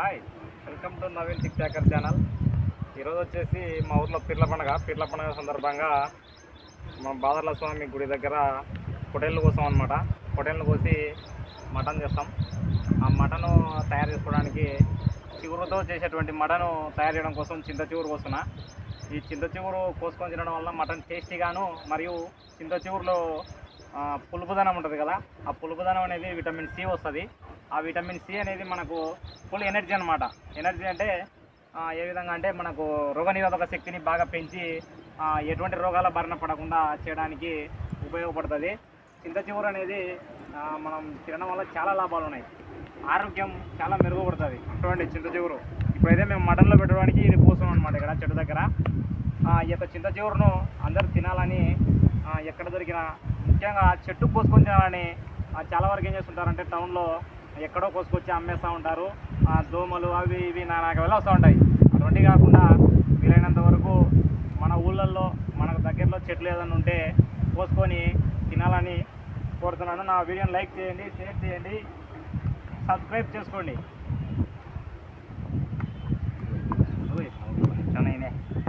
Hi welcome to Naveen tick talker channel. ఈరోజు వచ్చేసి మా ఊర్లో పీర్ల పండుగ. పీర్ల పండుగ సందర్భంగా మా బాదర్ల స్వామి గుడి దగ్గర పొటేళ్ళు కోసం అనమాట పొటేళ్ళు కోసి మటన్ చేస్తాం. ఆ మటను తయారు చేసుకోవడానికి చిగురుతో చేసేటువంటి మటను తయారు చేయడం కోసం చింత చిగురు కోస్తున్నా. ఈ చింత చిగురు కోసుకొని తినడం వల్ల మటన్ టేస్టీగాను మరియు చింత చిగురులో పులుపుదనం ఉంటుంది కదా ఆ పులుపుదనం అనేది విటమిన్ సి వస్తుంది. ఆ విటమిన్ సి అనేది మనకు ఫుల్ ఎనర్జీ అనమాట ఎనర్జీ అంటే ఏ విధంగా అంటే మనకు రోగనిరోధక శక్తిని బాగా పెంచి ఎటువంటి రోగాల బారిన పడకుండా చేయడానికి ఉపయోగపడుతుంది. చింత చిగురు అనేది మనం తినడం వల్ల చాలా లాభాలు ఉన్నాయి. ఆరోగ్యం చాలా మెరుగుపడుతుంది. చూడండి చింత చిగురు. ఇప్పుడైతే మేము మటన్లో పెట్టడానికి ఇది పోసాం అనమాట ఇక్కడ చెట్టు దగ్గర. ఈ యొక్క చింత చిగురును అందరూ తినాలని ఎక్కడ దొరికినా ముఖ్యంగా చెట్టు పోసుకొని తినాలని చాలా వరకు ఏం చేస్తుంటారంటే టౌన్లో ఎక్కడో కోసుకొచ్చి అమ్మేస్తూ ఉంటారు. దోమలు అవి ఇవి నానాక వెళ్ళి వస్తూ ఉంటాయి. అటువంటివి కాకుండా వీలైనంత వరకు మన ఊళ్ళల్లో మనకు దగ్గరలో చెట్లు ఏదైనా ఉంటే కోసుకొని తినాలని కోరుతున్నాను. నా వీడియోని లైక్ చేయండి షేర్ చేయండి సబ్స్క్రైబ్ చేసుకోండి.